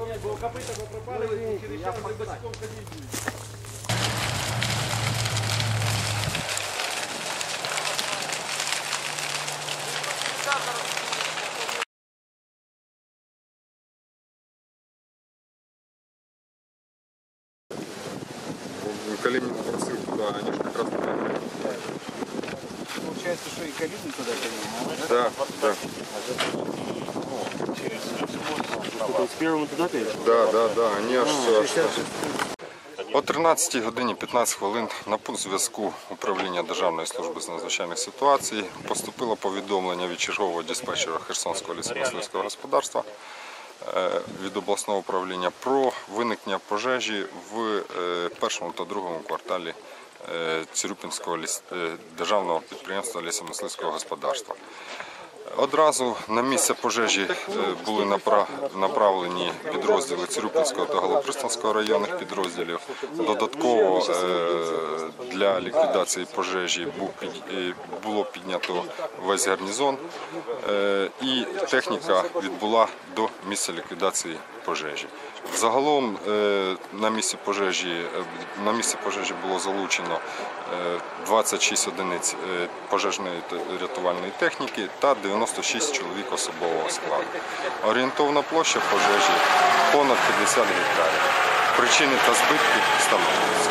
пацаны, бо копыта попропали, и через час босиком ходить будете. Калинин просил туда, они же как раз туда Получается, что и Калинин туда Калинин, да? Да, да. А 21-му? Да, да, да, они аж це. О 13 годині 15 хвилин на пункт зв'язку управління Державної служби з надзвичайних ситуацій поступило повідомлення від чергового диспетчера Херсонського лісомисливського господарства е, від обласного управління про виникнення пожежі в е, першому та другому кварталі е, Цирюпінського державного підприємства лісомисливського господарства. Одразу на місце пожежі е, були направлені підрозділи Цирюпінського та Голопристанського районних підрозділів. Додатково е, для ліквідації пожежі е, було піднято весь гарнізон і техніка відбула до місця ліквідації пожежі. Загалом на місці пожежі на місці пожежі було залучено 26 одиниць е, пожежної рятувальної техніки та 96 чоловік особового складу. Орієнтовна площа пожежі понад 50 гектарів. Причини та збитки встановлюються.